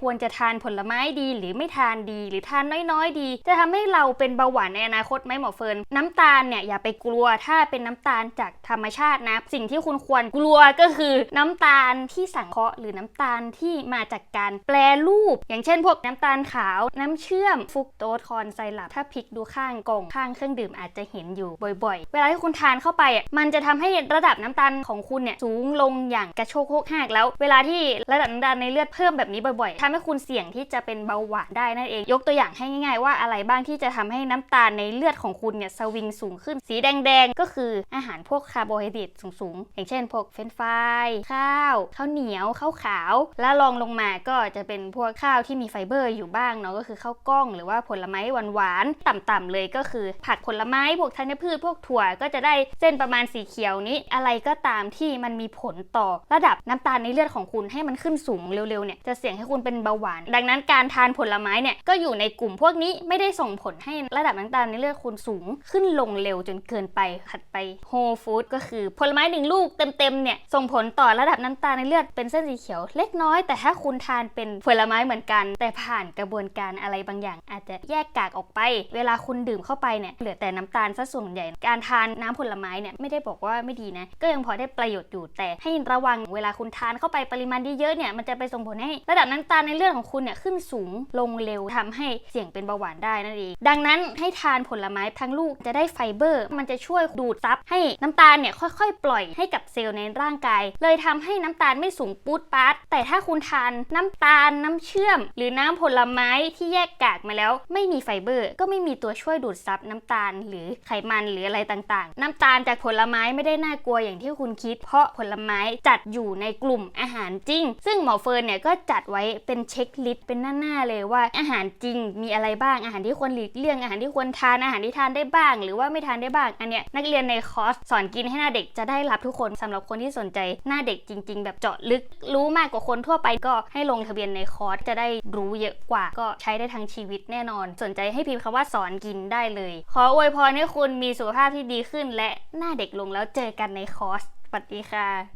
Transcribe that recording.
ควรจะทานผลไม้ดีหรือไม่ทานดีหรือทานน้อยๆดี จะทำให้เราเป็นเบาหวานในอนาคตไหมหมอเฟิร์นน้ำตาลเนี่ยอย่าไปกลัวถ้าเป็นน้ำตาลจากธรรมชาตินะ สิ่งที่คุณควรกลัวก็คือน้ำตาลที่สังเคราะห์หรือน้ำตาลที่มาจากการแปรรูป อย่างเช่น พวกน้ำตาลขาว น้ำเชื่อมฟุกโตสคอนไซรัปถ้าพลิกดูข้างกล่องข้างเครื่องดื่มอาจจะเห็นอยู่บ่อย ๆ เวลาที่คุณทานเข้าไปอะมันจะทำให้ระดับน้ำตาลของคุณเนี่ยสูงลงอย่างกระโชกโคกหักแล้ว เวลาที่ระดับน้ำตาลในเลือดเพิ่มแบบนี้บ่อยๆทำให้คุณเสี่ยงที่จะเป็นเบาหวานได้นั่นเอง ยกตัวอย่างให้ง่ายๆว่าอะไรบ้างที่จะทำให้น้ำตาลในเลือดของคุณเนี่ยสวิงสูงขึ้น สีแดงๆ ก็คืออาหารพวกคาร์โบไฮเดรตสูงๆ อย่างเช่นพวกเฟรนฟรายข้าวข้าวเหนียวข้าวขาว แล้วรองลงมาก็จะเป็นพวกข้าวที่มีไฟเบอร์อยู่บ้างเนาะก็คือข้าวกล้องหรือว่าผลไม้หวานๆต่ำๆเลยก็คือ ผักผลไม้พวกธัญพืชพวกถั่วก็จะได้เส้นประมาณสีเขียวนี้ อะไรก็ตามที่มันมีผลต่อระดับน้ำตาลในเลือดของคุณให้มันขึ้นสูงเร็วๆเนี่ยจะเสี่ยงให้คุณเป็นเบาหวาน ดังนั้นการทานผลไม้เนี่ยก็อยู่ในกลุ่มพวกนี้ไม่ได้ส่งผลให้ระดับน้ำตาลในเลือดคุณสูงขึ้นลงเร็วจนเกินไปถัดไปโฮลฟู้ดก็คือผลไม้หนึ่งลูกเต็มๆเนี่ยส่งผลต่อระดับน้ำตาลในเลือดเป็นเส้นสีเขียวเล็กน้อย แต่ถ้าคุณทานเป็นผลไม้เหมือนกัน แต่ผ่านกระบวนการอะไรบางอย่าง อาจจะแยกกากออกไป เวลาคุณดื่มเข้าไปเนี่ยเหลือแต่น้ำตาลซะส่วนใหญ่ การทานน้ำผลไม้เนี่ยไม่ได้บอกว่าไม่ดีนะ ก็ยังพอได้ประโยชน์อยู่แต่ให้ระวังเวลาคุณทานเข้าไปปริมาณเยอะๆเนี่ยมันจะไปส่งผลให้ระดับน้ำตาลในในเลือดของคุณเนี่ยขึ้นสูงลงเร็วทำให้เสี่ยงเป็นเบาหวานได้นั่นเอง ดังนั้นให้ทานผลไม้ทั้งลูกจะได้ไฟเบอร์ มันจะช่วยดูดซับให้น้ำตาลเนี่ยค่อยๆ ปล่อยให้กับเซลล์ในร่างกาย เลยทำให้น้ำตาลไม่สูงปูดปาดแต่ถ้าคุณทานน้ำตาลน้ำเชื่อม หรือน้ำผลไม้ที่แยกกากมาแล้ว ไม่มีไฟเบอร์ ก็ไม่มีตัวช่วยดูดซับน้ำตาล หรือไขมันหรืออะไรต่างๆ น้ำตาลจากผลไม้ไม่ได้น่ากลัวอย่างที่คุณคิด เพราะผลไม้จัดอยู่ในกลุ่มอาหารจริง ซึ่งหมอเฟิร์นเนี่ยก็จัดไว้เป็นเช็คลิสต์เป็นหน้าๆเลยว่าอาหารจริงมีอะไรบ้างอาหารที่ควรหลีกเลี่ยงอาหารที่ควรทานอาหารที่ทานได้บ้าง หรือว่าไม่ทานได้บ้าง อันเนี้ยนักเรียนในคอร์สสอนกินให้หน้าเด็กจะได้รับทุกคนสำหรับคนที่สนใจหน้าเด็กจริง ๆ แบบเจาะลึกรู้มากกว่าคนทั่วไปก็ให้ลงทะเบียนในคอร์สจะได้รู้เยอะกว่า ก็ใช้ได้ทั้งชีวิตแน่นอน สนใจให้พิมพ์คำว่าสอนกินได้เลย ขออวยพรให้คุณมีสุขภาพที่ดีขึ้น และหน้าเด็กลงแล้วเจอกันในคอร์สสวัสดีค่ะ